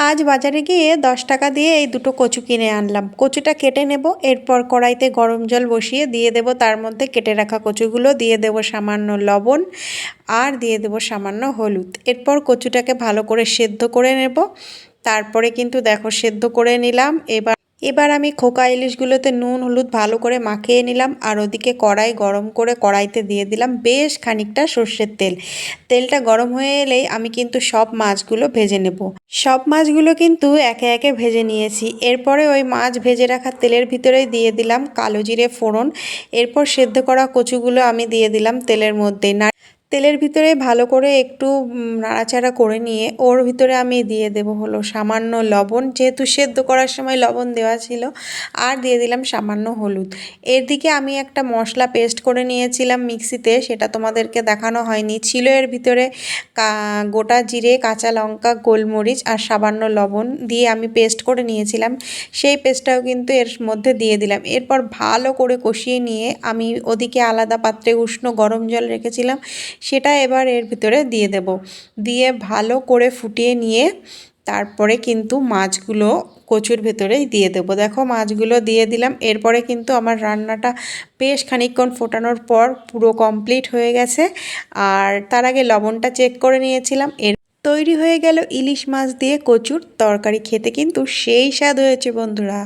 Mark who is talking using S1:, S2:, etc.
S1: আজ বাজারে গিয়ে দশ টাকা দিয়ে এই দুটো কচু কিনে আনলাম। কচুটা কেটে নেব, এরপর কড়াইতে গরম জল বসিয়ে দিয়ে দেব। তার মধ্যে কেটে রাখা কচুগুলো দিয়ে দেব সামান্য লবণ আর দিয়ে দেব সামান্য হলুদ। এরপর কচুটাকে ভালো করে সেদ্ধ করে নেব। তারপরে কিন্তু দেখো সেদ্ধ করে নিলাম। এবার এবার আমি খোকা ইলিশগুলোতে নুন, হলুদ ভালো করে মাখিয়ে নিলাম আর ওদিকে কড়াই গরম করে কড়াইতে দিয়ে দিলাম বেশ খানিকটা সর্ষের তেল। তেলটা গরম হয়ে এলেই আমি কিন্তু সব মাছগুলো ভেজে নেব। সব মাছগুলো কিন্তু একে একে ভেজে নিয়েছি। এরপরে ওই মাছ ভেজে রাখা তেলের ভিতরেই দিয়ে দিলাম কালো জিরে ফোড়ন। এরপর সেদ্ধ করা কচুগুলো আমি দিয়ে দিলাম তেলের মধ্যে। না তেলের ভিতরে ভালো করে একটু নাড়াচাড়া করে নিয়ে ওর ভিতরে আমি দিয়ে দেব হলো সামান্য লবণ। যেহেতু সেদ্ধ করার সময় লবণ দেওয়া ছিল, আর দিয়ে দিলাম সামান্য হলুদ। এর দিকে আমি একটা মশলা পেস্ট করে নিয়েছিলাম মিক্সিতে, সেটা তোমাদেরকে দেখানো হয়নি। ছিল এর ভিতরে গোটা জিরে, কাঁচা লঙ্কা, গোলমরিচ আর সামান্য লবণ দিয়ে আমি পেস্ট করে নিয়েছিলাম। সেই পেস্টটাও কিন্তু এর মধ্যে দিয়ে দিলাম। এরপর ভালো করে কষিয়ে নিয়ে আমি ওদিকে আলাদা পাত্রে উষ্ণ গরম জল রেখেছিলাম। সেটা এবার এর ভিতরে দিয়ে দেব। দিয়ে ভালো করে ফুটিয়ে নিয়ে তারপরে কিন্তু মাছগুলো কচুর ভেতরেই দিয়ে দেবো। দেখো মাছগুলো দিয়ে দিলাম। এরপরে কিন্তু আমার রান্নাটা বেশ খানিকক্ষণ ফোটানোর পর পুরো কমপ্লিট হয়ে গেছে। আর তার আগে লবণটা চেক করে নিয়েছিলাম। এর তৈরি হয়ে গেল ইলিশ মাছ দিয়ে কচুর তরকারি। খেতে কিন্তু সেই স্বাদ হয়েছে বন্ধুরা।